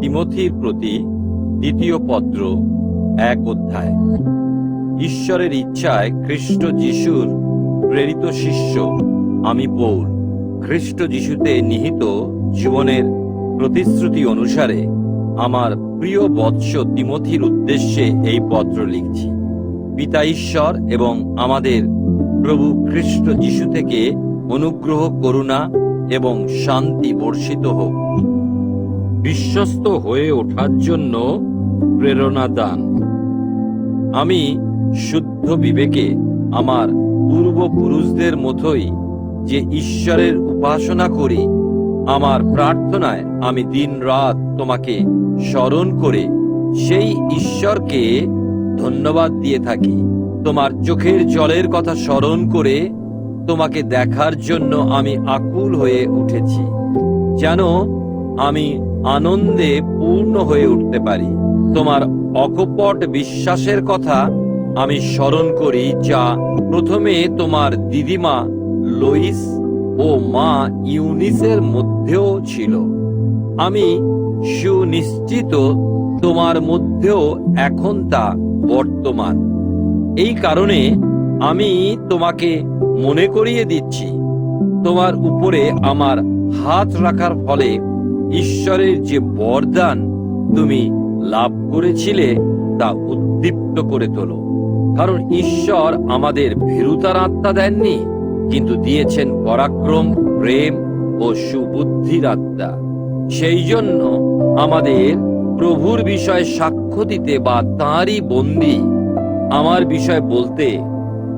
তিমথির প্রতি দ্বিতীয় পত্র এক অধ্যায়। ঈশ্বরের ইচ্ছায় খ্রিস্ট যিশুর প্রেরিত শিষ্য আমি পৌল। খ্রিস্ট যিশুতে নিহিত জীবনের প্রতিশ্রুতি অনুসারে আমার প্রিয় বৎস তিমথির উদ্দেশ্যে এই পত্র লিখছি। পিতা ঈশ্বর এবং আমাদের প্রভু খ্রিস্ট যিশু থেকে অনুগ্রহ, করুণা এবং শান্তি বর্ষিত হোক। বিশ্বস্ত হয়ে ওঠার জন্য প্রেরণা দান আমি শুদ্ধ বিবেকে আমার পূর্বপুরুষদের মতোই যে ঈশ্বরের উপাসনা করি, আমার প্রার্থনায় আমি দিন রাত তোমাকে স্মরণ করে সেই ঈশ্বরকে ধন্যবাদ দিয়ে থাকি। তোমার চোখের জলের কথা স্মরণ করে তোমাকে দেখার জন্য আমি আকুল হয়ে উঠেছি। যেন আমি আনন্দে পূর্ণ হয়ে উঠতে পারি। তোমার অকপট বিশ্বাসের কথা আমি স্মরণ করি, যা প্রথমে তোমার দিদিমা লইস ও মা ইউনিসের মধ্যেও ছিল। আমি সুনিশ্চিত তোমার মধ্যেও এখন তা বর্তমান। এই কারণে আমি তোমাকে মনে করিয়ে দিচ্ছি, তোমার উপরে আমার হাত রাখার ফলে ঈশ্বরের যে বরদান তুমি লাভ করেছিলে, তা উদ্দীপ্ত করে তোলো। কারণ ঈশ্বর আমাদের ভীরুতার আত্মা দেননি, কিন্তু দিয়েছেন পরাক্রম, প্রেম ও সুবুদ্ধির আত্মা। সেই জন্য আমাদের প্রভুর বিষয়ে সাক্ষ্য দিতে বা তাঁরই বন্দি আমার বিষয় বলতে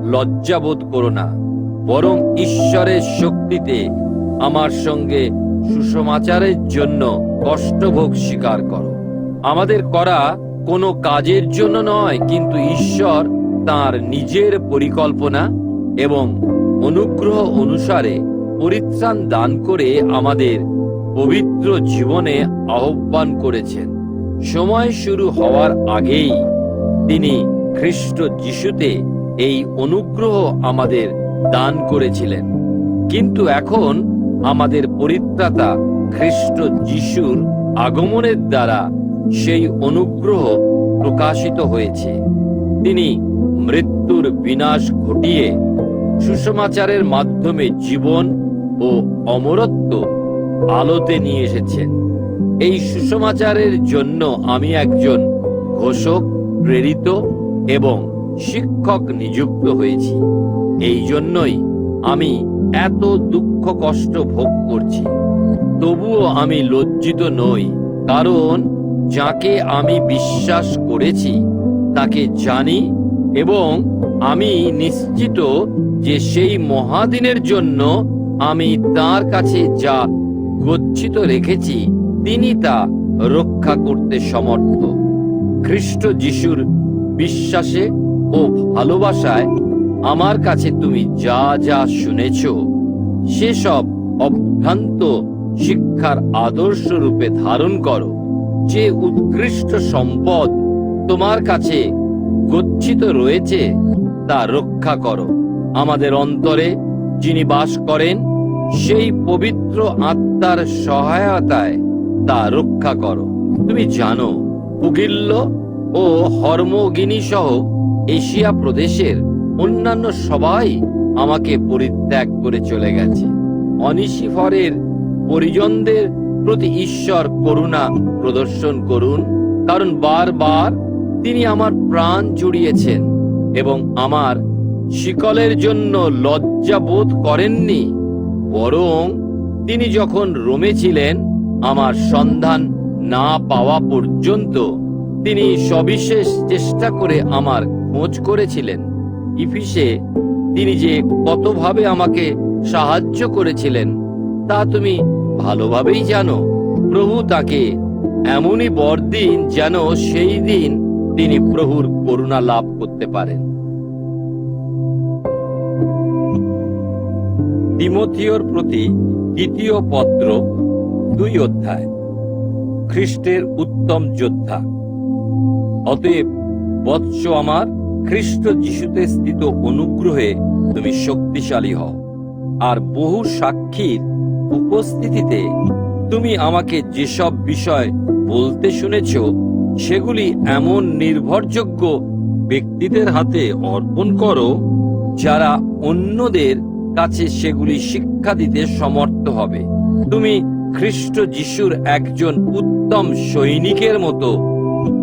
লজ্জাবোধ করো না, বরং ঈশ্বরের শক্তিতে আমার সঙ্গে সুসমাচারের জন্য কষ্টভোগ স্বীকার করো। আমাদের করা কোনো কাজের জন্য নয়, কিন্তু ঈশ্বর তার নিজের পরিকল্পনা এবং অনুগ্রহ অনুসারে পরিত্রাণ দান করে আমাদের পবিত্র জীবনে আহ্বান করেছেন। সময় শুরু হওয়ার আগেই তিনি খ্রিস্ট যিশুতে এই অনুগ্রহ আমাদের দান করেছিলেন। কিন্তু এখন আমাদের পরিত্রাতা খ্রিস্ট যিশুর আগমনের দ্বারা সেই অনুগ্রহ প্রকাশিত হয়েছে। তিনি মৃত্যুর বিনাশ ঘটিয়ে সুসমাচারের মাধ্যমে জীবন ও অমরত্ব আলোতে নিয়ে এসেছেন। এই সুসমাচারের জন্য আমি একজন ঘোষক, প্রেরিত এবং শিক্ষক নিযুক্ত হয়েছি। এই জন্যই আমি এত দুঃখ কষ্ট ভোগ করছি। তবুও আমি লজ্জিত নই, কারণ যাকে আমি বিশ্বাস করেছি, তাকে জানি এবং আমি নিশ্চিত যে সেই মহাদিনের জন্য আমি তার কাছে যা গচ্ছিত রেখেছি, তিনি তা রক্ষা করতে সমর্থ। খ্রিস্ট যিশুর বিশ্বাসে ও ভালোবাসায় আমার কাছে তুমি যা যা শুনেছ সেসব অভ্রান্ত শিক্ষার আদর্শ রূপে ধারণ করো, যে উৎকৃষ্ট সম্পদ তোমার কাছে গচ্ছিত রয়েছে, তা রক্ষা করো। আমাদের অন্তরে যিনি বাস করেন, সেই পবিত্র আত্মার সহায়তায় তা রক্ষা করো। তুমি জানো উকিল্য ও হর্মগিনী সহ এশিয়া প্রদেশের অন্যান্য সবাই আমাকে পরিত্যাগ করে চলে গেছে। অনিশিফরের পরিজনদের প্রতি ঈশ্বর করুণা প্রদর্শন করুন, কারণ বারবার তিনি আমার প্রাণ জুড়িয়েছেন এবং আমার শিকলের জন্য লজ্জা বোধ করেননি। বরং তিনি যখন রোমে ছিলেন, আমার সন্ধান না পাওয়া পর্যন্ত তিনি সবিশেষ চেষ্টা করে আমার খোঁজ করেছিলেন। ইফিসে তিনি যে কতভাবে আমাকে সাহায্য করেছিলেন, তা তুমি ভালোভাবেই জানো। প্রভু তাকে এমনই বরদিন যেন সেই দিন তিনি প্রভুর করুণা লাভ করতে পারেন। তিমথিওর প্রতি দ্বিতীয় পত্র, দুই অধ্যায়। খ্রিস্টের উত্তম যোদ্ধা। অতএব বৎস আমার খ্রিস্ট যিশুতে স্থিত অনুগ্রহে তুমি শক্তিশালী হও। আর বহু সাক্ষীর উপস্থিতিতে তুমি আমাকে যেসব বিষয় বলতে শুনেছ, সেগুলি এমন নির্ভরযোগ্য ব্যক্তিদের হাতে অর্পণ করো, যারা অন্যদের কাছে সেগুলি শিক্ষা দিতে সমর্থ হবে। তুমি খ্রিস্ট যিশুর একজন উত্তম সৈনিকের মতো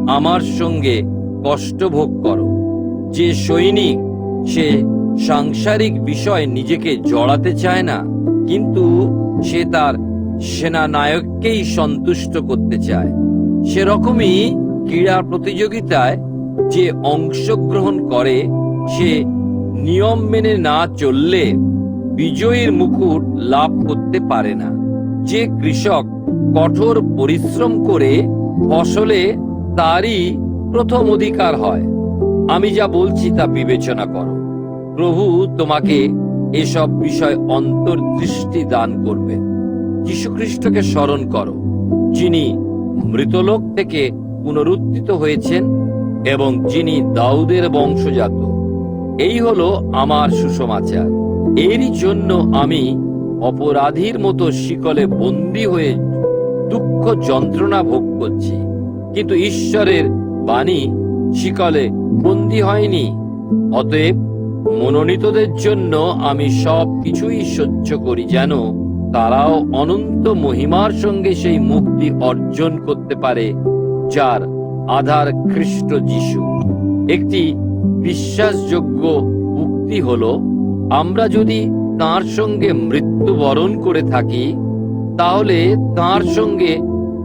আমার সঙ্গে কষ্ট ভোগ করো। যে সৈনিক, সে সাংসারিক বিষয় নিজেকে জড়াতে চায় না, কিন্তু সে তার সেনানায়ককেই সন্তুষ্ট করতে চায়। সেরকমই ক্রীড়া প্রতিযোগিতায় যে অংশগ্রহণ করে, সে নিয়ম মেনে না চললে বিজয়ীর মুকুট লাভ করতে পারে না। যে কৃষক কঠোর পরিশ্রম করে ফসলে, তারই প্রথম অধিকার হয়। আমি যা বলছি তা বিবেচনা করো। প্রভু তোমাকে এসব বিষয় অন্তর্দৃষ্টি দান করবেন যীশুখ্রিস্টকে স্মরণ করো, যিনি মৃতলোক থেকে পুনরুত্থিত হয়েছেন এবং যিনি দাউদের বংশজাত। এই হলো আমার সুসমাচার। এরই জন্য আমি অপরাধীর মতো শিকলে বন্দী হয়ে দুঃখ যন্ত্রণা ভোগ করছি। কিন্তু ঈশ্বরের বাণী শিকলে বন্দী হয়নি। অতএব মনোনীতদের জন্য আমি সব কিছুই সহ্য করি, যেন তারাও অনন্ত মহিমার সঙ্গে সেই মুক্তি অর্জন করতে পারে, যার আধার খ্রিস্ট যিশু। একটি বিশ্বাসযোগ্য উক্তি হলো, আমরা যদি তার সঙ্গে মৃত্যুবরণ করে থাকি, তাহলে তার সঙ্গে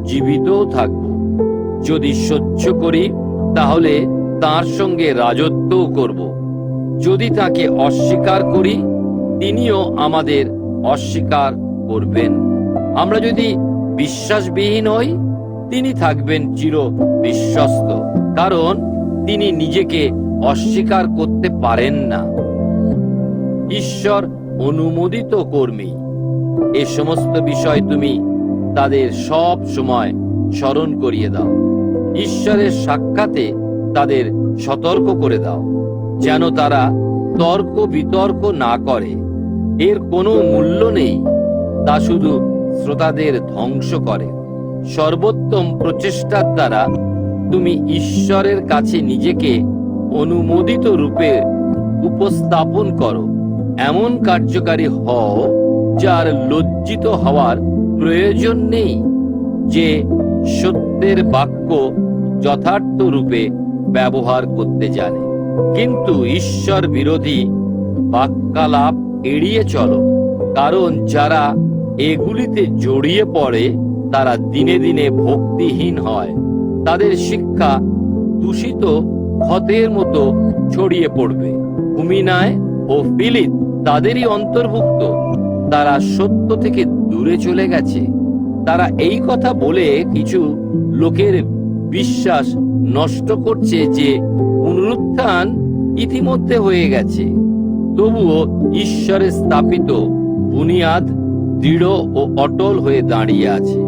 জীবিতও থাকব। যদি সহ্য করি তাহলে তার সঙ্গে রাজত্বও করব। যদি তাকে অস্বীকার করি, তিনিও আমাদের অস্বীকার করবেন। আমরা যদি বিশ্বাসবিহীন হই, তিনি থাকবেন চির বিশ্বস্ত, কারণ তিনি নিজেকে অস্বীকার করতে পারেন না। ঈশ্বর অনুমোদিত কর্মী। এ সমস্ত বিষয় তুমি তাদের সব সময় স্মরণ করিয়ে দাও। ঈশ্বরের সাক্ষাতে তাদের সতর্ক করে দাও, যেন তারা তর্ক বিতর্ক না করে। এর কোনো মূল্য নেই, তা শুধু শ্রোতাদের ধ্বংস করে। সর্বোত্তম প্রচেষ্টার দ্বারা তুমি ঈশ্বরের কাছে নিজেকে অনুমোদিত রূপে উপস্থাপন করো। এমন কার্যকারী হও যার লজ্জিত হওয়ার প্রয়োজন নেই, যে সত্যের বাক্য যথার্থ রূপে ব্যবহার করতে জানে। কিন্তু ঈশ্বর বিরোধী বাক্যালাপ এড়িয়ে চলো, কারণ যারা এগুলিতে জড়িয়ে পড়ে, তারা দিনে দিনে ভক্তিহীন হয়। তাদের শিক্ষা দূষিত ক্ষতের মতো ছড়িয়ে পড়বে। হুমিনায় ও ফিলিত তাদেরই অন্তর্ভুক্ত। তারা সত্য থেকে দূরে চলে গেছে। তারা এই কথা বলে কিছু লোকের বিশ্বাস নষ্ট করছে যে পুনরুত্থান ইতিমধ্যে হয়ে গেছে। তবুও ঈশ্বরের স্থাপিত বুনিয়াদ, দৃঢ় ও অটল হয়ে দাঁড়িয়ে আছে।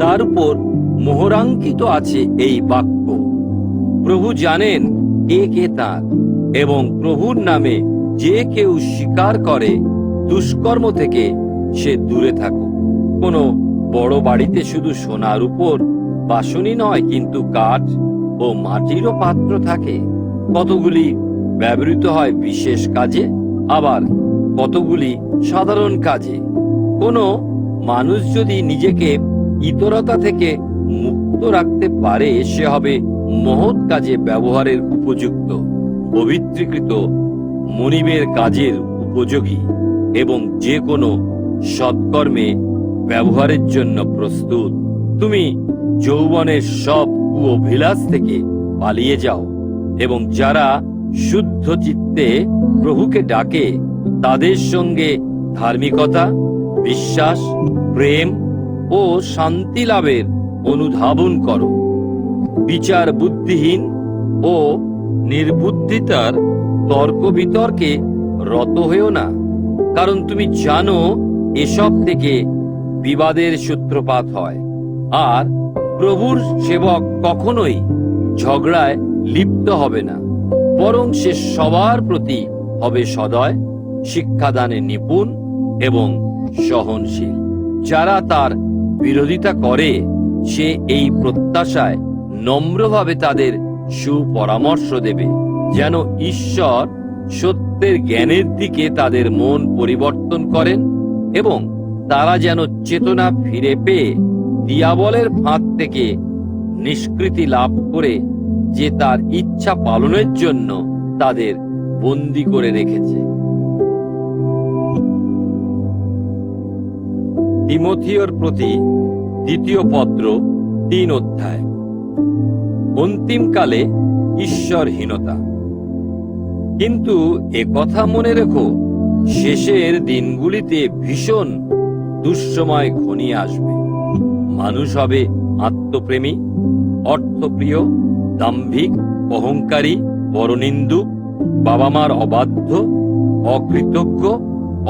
তার উপর মোহরাঙ্কিত আছে এই বাক্য। প্রভু জানেন কে কে তার এবং প্রভুর নামে যে কেউ স্বীকার করে, দুষ্কর্ম থেকে সে দূরে থাকুক। কোনো বড় বাড়িতে শুধু সোনার উপর বাসনই নয়, কিন্তু কাঠ ও মাটিরও পাত্র থাকে। কতগুলি ব্যবহৃত হয় বিশেষ কাজে, আবার কতগুলি সাধারণ কাজে। কোনো মানুষ যদি নিজেকে ইতরতা থেকে মুক্ত রাখতে পারে, সে হবে মহৎ কাজে ব্যবহারের উপযুক্ত। পবিত্রীকৃত মনিবের কাজের উপযোগী এবং যে কোনো সৎকর্মে ব্যবহারের জন্য প্রস্তুত। তুমি যৌবনের সব কুঅভিলাষ থেকে পালিয়ে যাও এবং যারা শুদ্ধ চিত্তে প্রভুকে ডাকে, তাদের সঙ্গে ধার্মিকতা, বিশ্বাস, প্রেম ও শান্তি লাভের অনুধাবন করো। বিচার বুদ্ধিহীন ও নির্বুদ্ধিতার তর্ক বিতর্কে রত হয়েও না, কারণ তুমি জানো, এসব থেকে বিবাদের সূত্রপাত হয়। আর প্রভুর সেবক কখনোই ঝগড়ায় লিপ্ত হবে না, বরং সে সবার প্রতি হবে সদয়, শিক্ষাদানে নিপুণ এবং সহনশীল। যারা তার বিরোধিতা করে, সে এই প্রত্যাশায় নম্রভাবে তাদের সুপরামর্শ দেবে, যেন ঈশ্বর সত্যের জ্ঞানের দিকে তাদের মন পরিবর্তন করেন এবং তারা যেন চেতনা ফিরে পেয়ে দিয়াবলের ফাঁদ থেকে নিষ্কৃতি লাভ করে যে তার ইচ্ছা পালনের জন্য তাদের বন্দি করে রেখেছে। তিমথিওর প্রতি দ্বিতীয় পত্র, তিন অধ্যায়। অন্তিমকালে ঈশ্বরহীনতা। কিন্তু কথা মনে রেখো, শেষের দিনগুলিতে ভীষণ দুঃসময় ঘনিয়ে আসবে। মানুষ হবে আত্মপ্রেমী, অর্থপ্রিয়, দাম্ভিক, অহংকারী পরনিন্দুক বাবা মার অবাধ্য, অকৃতজ্ঞ,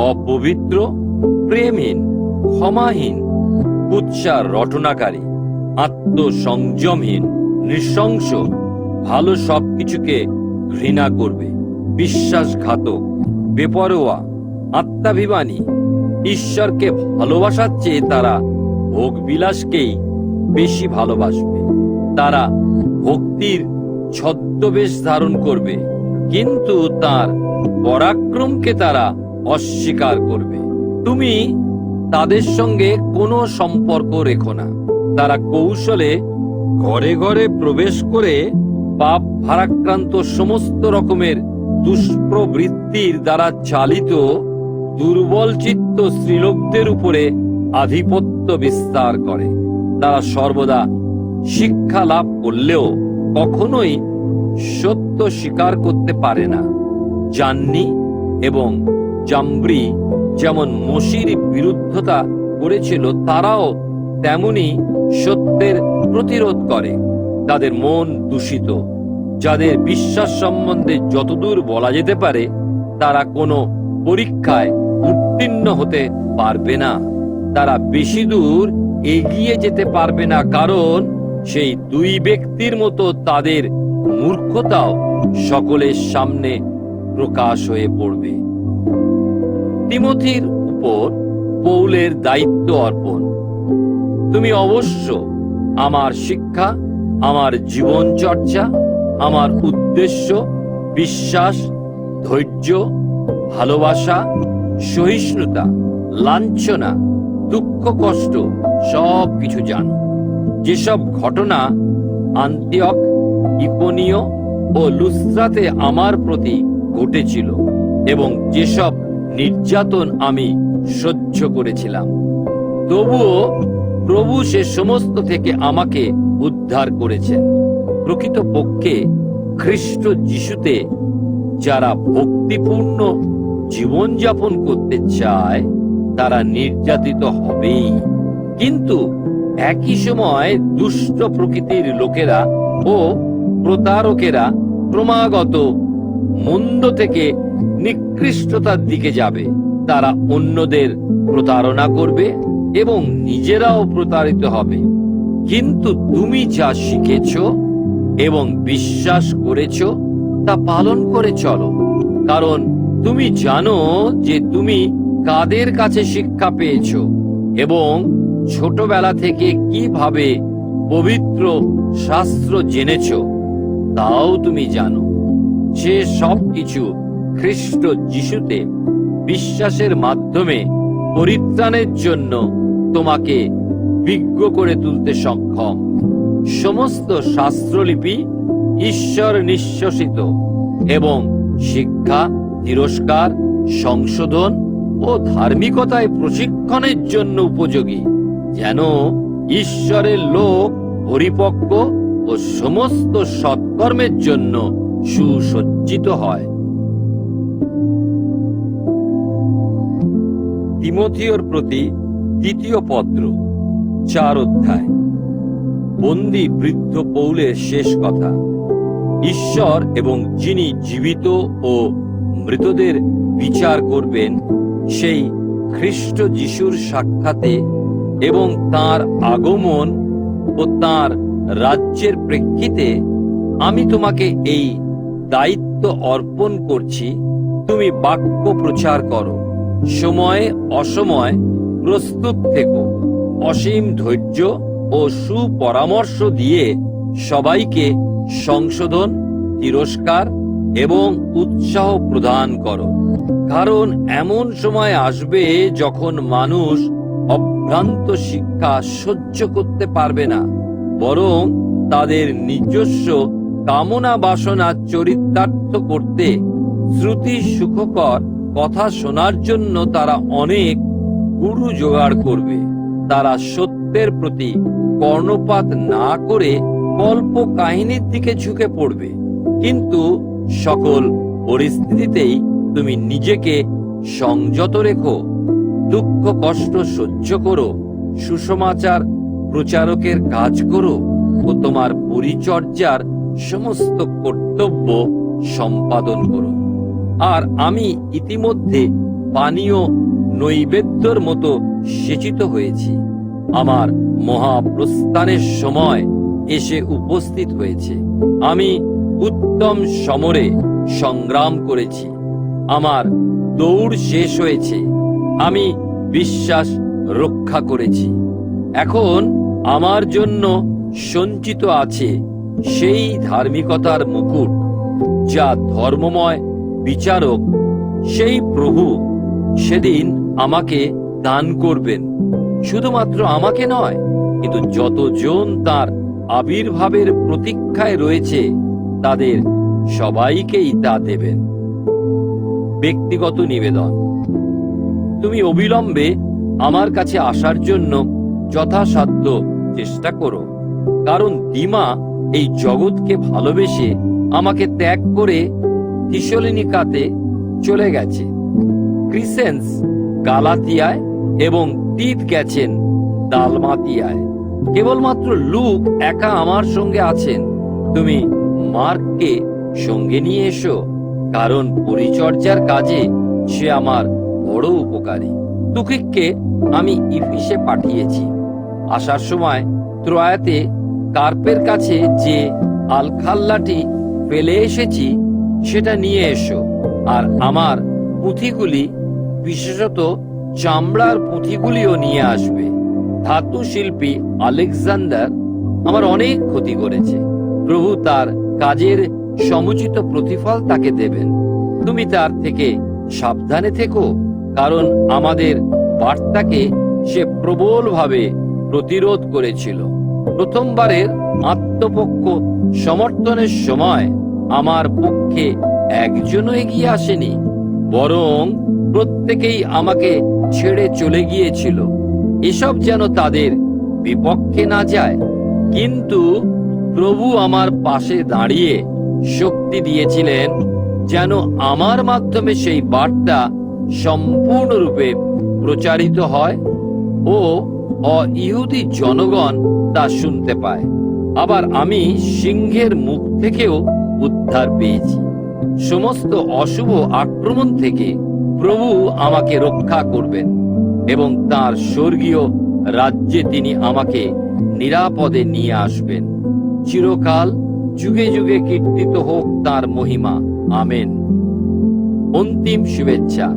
অপবিত্র, প্রেমহীন, ক্ষমাহীন, কুৎসার রটনাকারী, আত্মসংযমহীন, নৃশংস, ভালো সবকিছুকে ঘৃণা করবে, বিশ্বাসঘাতক, বেপরোয়া, আত্মাভিমানী ঈশ্বরকে ভালোবাসার চেয়ে তারা ভোগ বিলাসকেই বেশি ভালোবাসবে। তারা ভক্তির ছদ্মবেশ ধারণ করবে, কিন্তু তার পরাক্রমকে তারা অস্বীকার করবে। তুমি তাদের সঙ্গে কোনো সম্পর্ক রেখো না। তারা কৌশলে ঘরে ঘরে প্রবেশ করে পাপ ভারাক্রান্ত সমস্ত রকমের দুষ্প্রবৃত্তির দ্বারা চালিত দুর্বল চিত্ত স্ত্রীলোকদের উপরে আধিপত্য বিস্তার করে। তারা সর্বদা শিক্ষা লাভ করলেও কখনোই সত্য স্বীকার করতে পারে না। জান্নি এবং জাম্বরি যেমন মসির বিরুদ্ধতা করেছিল, তারাও তেমনি সত্যের প্রতিরোধ করে। তাদের মন দূষিত। যাদের বিশ্বাস সম্বন্ধে যতদূর বলা যেতে পারে, তারা কোনো পরীক্ষায় উত্তীর্ণ হতে পারবে না। তারা বেশি দূর এগিয়ে যেতে পারবে না, কারণ সেই দুই ব্যক্তির মতো তাদের মূর্খতাও সকলের সামনে প্রকাশ হয়ে পড়বে। তিমথির উপর পৌলের দায়িত্ব অর্পণ। তুমি অবশ্য আমার শিক্ষা, আমার জীবন চর্চা আমার উদ্দেশ্য, বিশ্বাস, ধৈর্য, ভালোবাসা সহিষ্ণুতা, লাঞ্ছনা, দুঃখ, কষ্ট, সব কিছু জানো। যেসব ঘটনা আন্তিয়ক ইকোনীয় ও লুস্রাতে আমার প্রতি ঘটেছিল এবং যেসব নির্যাতন আমি সহ্য করেছিলাম, তবুও প্রভু সে সমস্ত থেকে আমাকে উদ্ধার করেছেন। প্রকৃতপক্ষে খ্রিস্ট যিশুতে যারা ভক্তিপূর্ণ জীবনযাপন করতে চায়, তারা নির্যাতিত হবেই। কিন্তু একই সময় দুষ্ট প্রকৃতির লোকেরা ও প্রতারকেরা ক্রমাগত মন্দ থেকে নিকৃষ্টতার দিকে যাবে। তারা অন্যদের প্রতারণা করবে এবং নিজেরাও প্রতারিত হবে। কিন্তু তুমি যা শিখেছ এবং বিশ্বাস করেছ, তা পালন করে চলো। কারণ তুমি জানো যে তুমি কাদের কাছে শিক্ষা পেয়েছ এবং ছোটবেলা থেকে কীভাবে পবিত্র শাস্ত্র জেনেছ, তাও তুমি জানো। সে সব কিছু খ্রিস্ট যিশুতে বিশ্বাসের মাধ্যমে পরিত্রাণের জন্য তোমাকে বিজ্ঞ করে তুলতে সক্ষম। সমস্ত শাস্ত্রলিপি ঈশ্বর নিঃশ্বসিত এবং শিক্ষা তিরস্কার, সংশোধন ও ধার্মিকতায় প্রশিক্ষণের জন্য উপযোগী, যেন ঈশ্বরের লোক, পরিপক্ক ও সমস্ত সৎকর্মের জন্য সুসজ্জিত হয়। তিমথিওর প্রতি দ্বিতীয় পত্র, চার অধ্যায়। বন্দি বৃদ্ধ পৌলের শেষ কথা, ঈশ্বর এবং যিনি জীবিত ও মৃতদের বিচার করবেন সেই খ্রিস্ট যিশুর সাক্ষাতে এবং তার আগমন ও তার রাজ্যের প্রেক্ষিতে আমি তোমাকে এই দায়িত্ব অর্পণ করছি, তুমি বাক্য প্রচার করো, সময়ে অসময় প্রস্তুত থেকো, অসীম ধৈর্য ও সুপরামর্শ দিয়ে সবাইকে সংশোধন, তিরস্কার এবং উৎসাহ প্রদান করো। কারণ এমন সময় আসবে যখন মানুষ অভ্রান্ত শিক্ষা সহ্য করতে পারবে না, বরং তাদের নিজস্ব কামনা বাসনা চরিতার্থ করতে শ্রুতি সুখকর কথা শোনার জন্য তারা অনেক গুরু জোগাড় করবে। তারা সত্যের প্রতি কর্ণপাত না করে কল্প কাহিনীর দিকে ঝুঁকে পড়বে। কিন্তু সকল পরিস্থিতিতেই তুমি নিজেকে সংযত রেখো, দুঃখ, কষ্ট সহ্য করো সুসমাচার প্রচারকের কাজ করো ও তোমার পরিচর্যার সমস্ত কর্তব্য সম্পাদন করো। আর আমি ইতিমধ্যে পানীয় নৈবেদ্যর মতো সেচিত হয়েছি। আমার মহাপ্রস্থানের সময় এসে উপস্থিত হয়েছে। আমি উত্তম সমরে সংগ্রাম করেছি। আমার দৌড় শেষ হয়েছে। আমি বিশ্বাস রক্ষা করেছি। এখন আমার জন্য সঞ্চিত আছে সেই ধার্মিকতার মুকুট, যা ধর্মময় বিচারক, সেই প্রভু সেদিন আমাকে দান করবেন। শুধুমাত্র আমাকে নয়, কিন্তু যতজন তার আবির্ভাবের প্রতীক্ষায় রয়েছে তাদের সবাইকেই তা দেবেন। ব্যক্তিগত নিবেদন। তুমি অবিলম্বে আমার কাছে আসার জন্য যথাসাধ্য চেষ্টা করো, কারণ দিমা এই জগৎকে ভালোবেসে আমাকে ত্যাগ করে থিসলিনিকাতে চলে গেছে। ক্রিসেন্স, গালাতিয়ায় এবং তীত গেছেন দালমাতিয়ায়। কেবলমাত্র লুক একা আমার সঙ্গে আছেন। তুমি মার্ককে সঙ্গে নিয়ে এসো, কারণ পরিচর্যার কাজে সে আমার বড় উপকারী। তুকিককে আমি ইফিসে পাঠিয়েছি। আসার সময় ত্রয়াতে কার্পের কাছে যে আলখাল্লাটি ফেলে এসেছি, সেটা নিয়ে এসো। আর আমার পুঁথিগুলি, বিশেষত চামড়ার পুঁথিগুলিও নিয়ে আসবে। ধাতু শিল্পী আলেকজান্ডার আমার অনেক ক্ষতি করেছে। প্রভু তার কাজের সমুচিত প্রতিফল তাকে দেবেন। তুমি তার থেকে সাবধানে থেকো, কারণ আমাদের বার্তাকে সে প্রবলভাবে প্রতিরোধ করেছিল। প্রথমবারের আত্মপক্ষ সমর্থনের সময় আমার পক্ষে একজনও এগিয়ে আসেনি, বরং প্রত্যেকেই আমাকে ছেড়ে চলে গিয়েছিল। এসব যেন তাদের বিপক্ষে না যায়, কিন্তু প্রভু আমার পাশে দাঁড়িয়ে শক্তি দিয়েছিলেন যেন আমার মাধ্যমে সেই বার্তা সম্পূর্ণরূপে প্রচারিত হয় ও অইহুদি জনগণ তা শুনতে পায়। আবার আমি সিংহের মুখ থেকেও উদ্ধার পেয়েছি। সমস্ত অশুভ আক্রমণ থেকে প্রভু আমাকে রক্ষা করবেন এবং তার স্বর্গীয় রাজ্যে তিনি আমাকে নিরাপদে নিয়ে আসবেন। চিরকাল যুগে যুগে কীর্তিত হোক তার মহিমা। আমেন। অন্তিম শুভেচ্ছা।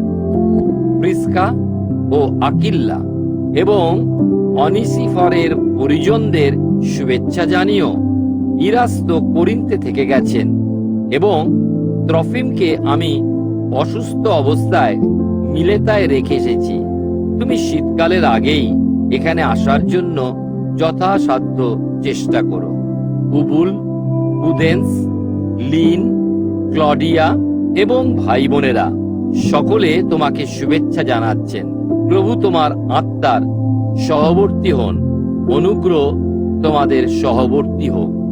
প্রিস্কা ও আকিল্লা এবং অনিসিফরের পরিজনদের শুভেচ্ছা জানিও। ইরাস্ত করিন্তে থেকে গেছেন এবং ত্রফিমকে আমি অসুস্থ অবস্থায় মিলেতায় রেখে এসেছি। তুমি শীতকালের আগেই এখানে আসার জন্য যথাসাধ্য চেষ্টা করো। বুবুল বুদেন্স লিন, ক্লডিয়া এবং ভাই বোনেরা সকলে তোমাকে শুভেচ্ছা জানাচ্ছেন। প্রভু তোমার আত্মার সহবর্তী হন। অনুগ্রহ তোমাদের সহবর্তী হোক।